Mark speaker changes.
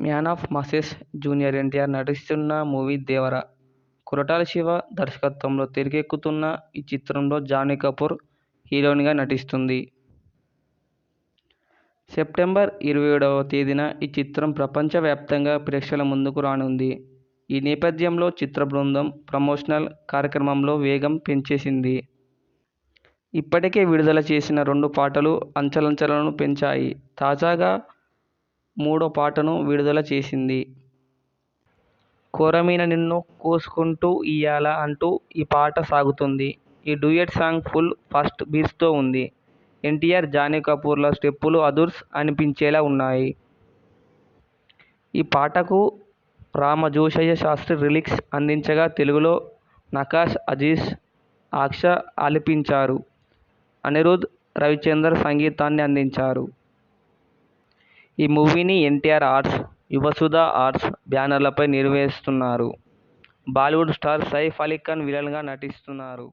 Speaker 1: Man of masses junior NTR నటిస్తున్న movie దేవర. కొరటాల శివ దర్శకత్వంలో తెరకెక్కుతున్న ఈ చిత్రంలో జానీ కపూర్ హీరోయిన్గా నటిస్తుంది. సెప్టెంబర్ ఇరవై ఏడవ తేదీన ఈ చిత్రం ప్రపంచవ్యాప్తంగా ప్రేక్షకుల ముందుకు రానుంది. ఈ నేపథ్యంలో చిత్ర బృందం ప్రమోషనల్ కార్యక్రమంలో వేగం పెంచేసింది. ఇప్పటికే విడుదల చేసిన రెండు పాటలు అంచలంచలను పెంచాయి. తాజాగా మూడో పాటను విడుదల చేసింది. కొరమీన నిన్ను కోసుకుంటూ ఇయ్యాల అంటూ ఈ పాట సాగుతుంది. ఈ డ్యూయెట్ సాంగ్ ఫుల్ ఫాస్ట్ బీట్స్తో ఉంది. ఎన్టీఆర్, జానీ కపూర్ల స్టెప్పులు అదుర్స్ అనిపించేలా ఉన్నాయి. ఈ పాటకు రామజోషయ్య శాస్త్రి లిరిక్స్ అందించగా తెలుగులో నకాష్ అజీజ్, ఆక్ష ఆలపించారు. అనిరుద్ రవిచందర్ సంగీతాన్ని అందించారు. ఈ మూవీని ఎన్టీఆర్ ఆర్ట్స్, యువసుధ ఆర్ట్స్ బ్యానర్లపై నిర్వహిస్తున్నారు బాలీవుడ్ స్టార్ సైఫ్ అలీ ఖాన్ విలన్గా నటిస్తున్నారు.